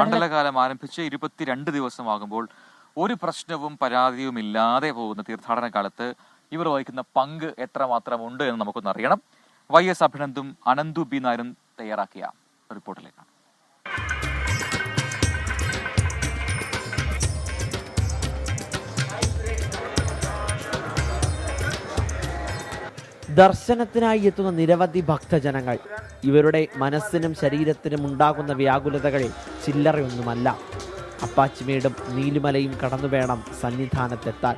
മണ്ഡലകാലം ആരംഭിച്ച് ഇരുപത്തിരണ്ട് ദിവസമാകുമ്പോൾ ഒരു പ്രശ്നവും പരാതിയും ഇല്ലാതെ പോകുന്ന തീർത്ഥാടന കാലത്ത് ഇവർ വഹിക്കുന്ന പങ്ക് എത്രമാത്രം ഉണ്ട് എന്ന് നമുക്കൊന്ന് അറിയണം വൈ എസ് അഭിനന്ദും അനന്തു ബി നായരും തയ്യാറാക്കിയ റിപ്പോർട്ടിലേക്കാണ്. ദർശനത്തിനായി എത്തുന്ന നിരവധി ഭക്തജനങ്ങൾ. ഇവരുടെ മനസ്സിനും ശരീരത്തിനും ഉണ്ടാകുന്ന വ്യാകുലതകളിൽ ചില്ലറയൊന്നുമല്ല. അപ്പാച്ചിമേടും നീലിമലയും കടന്നു വേണം സന്നിധാനത്തെത്താൻ.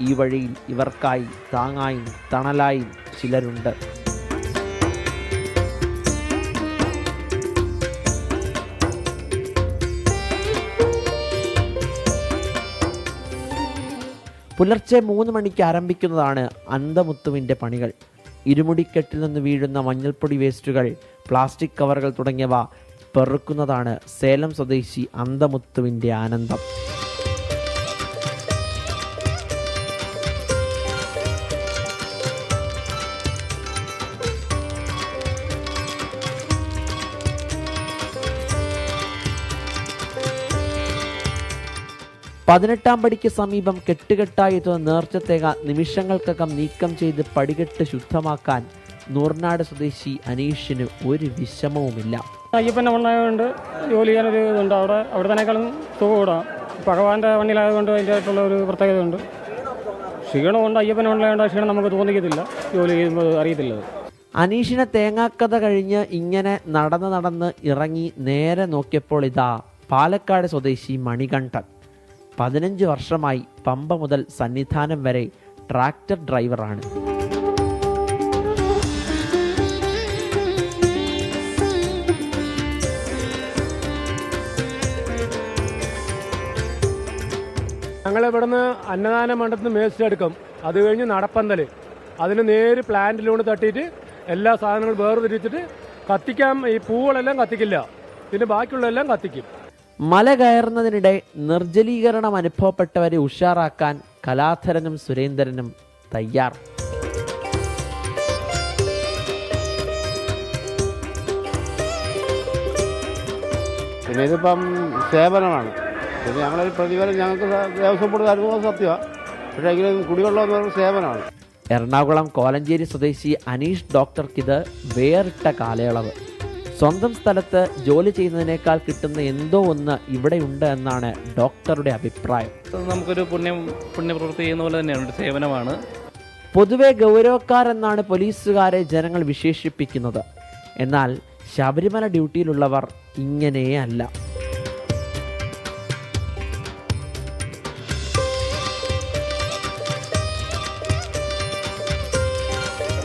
ഈ വഴിയിൽ ഇവർക്കായി താങ്ങായും തണലായും ചിലരുണ്ട്. പുലർച്ചെ മൂന്ന് മണിക്ക് ആരംഭിക്കുന്നതാണ് അന്തമുത്തുവിന്റെ പണികൾ. ഇരുമുടിക്കെട്ടിൽ നിന്ന് വീഴുന്ന മഞ്ഞൾപ്പൊടി വേസ്റ്റുകൾ പ്ലാസ്റ്റിക് കവറുകൾ തുടങ്ങിയവ പെറുക്കുന്നതാണ് സേലം സ്വദേശി അന്തമുത്തുവിന്റെ ആനന്ദം. പതിനെട്ടാം പടിക്ക് സമീപം കെട്ടുകെട്ടായി എത്തുന്ന നേർച്ചത്തേക നിമിഷങ്ങൾക്കകം നീക്കം ചെയ്ത് പടികെട്ട് ശുദ്ധമാക്കാൻ നൂർനാട് സ്വദേശി അനീഷിന് ഒരു വിഷമവുമില്ല. അയ്യപ്പന്റെ മണ്ണായതുകൊണ്ട് ജോലി ചെയ്യാനൊരു ഇതുണ്ട്. അവിടെ അവിടെ തന്നെക്കാളും സുഖം കൂടാം ഭഗവാന്റെ മണ്ണിലായതുകൊണ്ട് അതിന്റെതായിട്ടുള്ള ഒരു പ്രത്യേകതയുണ്ട്. ക്ഷീണമുണ്ട് അയ്യപ്പന്റെ മണ്ണിലായതുകൊണ്ട് ക്ഷീണം നമുക്ക് തോന്നിക്കത്തില്ല. ജോലി ചെയ്യുമ്പോൾ അറിയത്തില്ല. അനീഷിനെ തേങ്ങാക്കഥ കഴിഞ്ഞ് ഇങ്ങനെ നടന്ന് നടന്ന് ഇറങ്ങി നേരെ നോക്കിയപ്പോൾ ഇതാ പാലക്കാട് സ്വദേശി മണികണ്ഠൻ. പതിനഞ്ച് വർഷമായി പമ്പ മുതൽ സന്നിധാനം വരെ ട്രാക്ടർ ഡ്രൈവറാണ്. ഞങ്ങൾ ഇവിടുന്ന് അന്നദാന മണ്ഡലത്തിൽ മേസ്റ്റ് എടുക്കും. അത് കഴിഞ്ഞ് നടപ്പന്തൽ അതിന് നേര് പ്ലാന്റിലൂടെ തട്ടിയിട്ട് എല്ലാ സാധനങ്ങളും വേർതിരിച്ചിട്ട് കത്തിക്കാൻ ഈ പൂവുകളെല്ലാം കത്തിക്കില്ല. പിന്നെ ബാക്കിയുള്ളതെല്ലാം കത്തിക്കും. മല കയറുന്നതിനിടെ നിർജലീകരണം അനുഭവപ്പെട്ടവരെ ഉഷാറാക്കാൻ കലാധരനും സുരേന്ദ്രനും തയ്യാർ. പിന്നെ ഇതിപ്പം സേവനമാണ്. പിന്നെ ഞങ്ങളൊരു പ്രതിഫലം ഞങ്ങൾക്ക് ദേവസ്വം ബോർഡ് തരുന്നത് സത്യമാണ് പക്ഷേ എങ്കിലും കുടിവെള്ളം എന്ന് പറയുന്നത് സേവനമാണ്. എറണാകുളം കോലഞ്ചേരി സ്വദേശി അനീഷ് ഡോക്ടർക്കിത് വേറിട്ട കാലയളവ്. സ്വന്തം സ്ഥലത്ത് ജോലി ചെയ്യുന്നതിനേക്കാൾ കിട്ടുന്ന എന്തോ ഒന്ന് ഇവിടെ ഉണ്ട് എന്നാണ് ഡോക്ടറുടെ അഭിപ്രായം. നമുക്കൊരു പുണ്യം പുണ്യപ്രവൃത്തി ചെയ്യുന്ന പോലെ തന്നെയാണ് ഒരു സേവനമാണ്. പൊതുവെ ഗൗരവക്കാരെന്നാണ് പോലീസുകാരെ ജനങ്ങൾ വിശേഷിപ്പിക്കുന്നത്. എന്നാൽ ശബരിമല ഡ്യൂട്ടിയിലുള്ളവർ ഇങ്ങനെയല്ല അല്ല.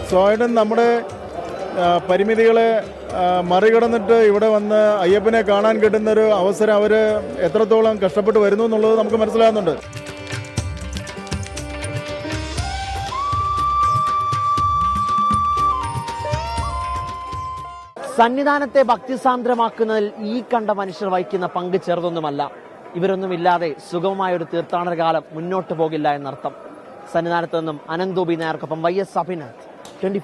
സ്വാഭാവികം നമ്മുടെ പരിമിതികളെ മറികടന്നിട്ട് ഇവിടെ വന്ന് അയ്യപ്പനെ കാണാൻ കിട്ടുന്നൊരു അവസരം അവർ എത്രത്തോളം കഷ്ടപ്പെട്ട് വരുന്നു എന്നുള്ളത് നമുക്ക് മനസ്സിലാകുന്നുണ്ട്. സന്നിധാനത്തെ ഭക്തിസാന്ദ്രമാക്കുന്നതിൽ ഈ കണ്ട മനുഷ്യർ വഹിക്കുന്ന പങ്ക് ചെറുതൊന്നുമല്ല. ഇവരൊന്നുമില്ലാതെ സുഗമമായ ഒരു തീർത്ഥാടന കാലം മുന്നോട്ട് പോകില്ല എന്നർത്ഥം. സന്നിധാനത്ത് നിന്നും അനന്തോബി നായർക്കൊപ്പം വൈ എസ് അഭിനാഥ് ട്വന്റി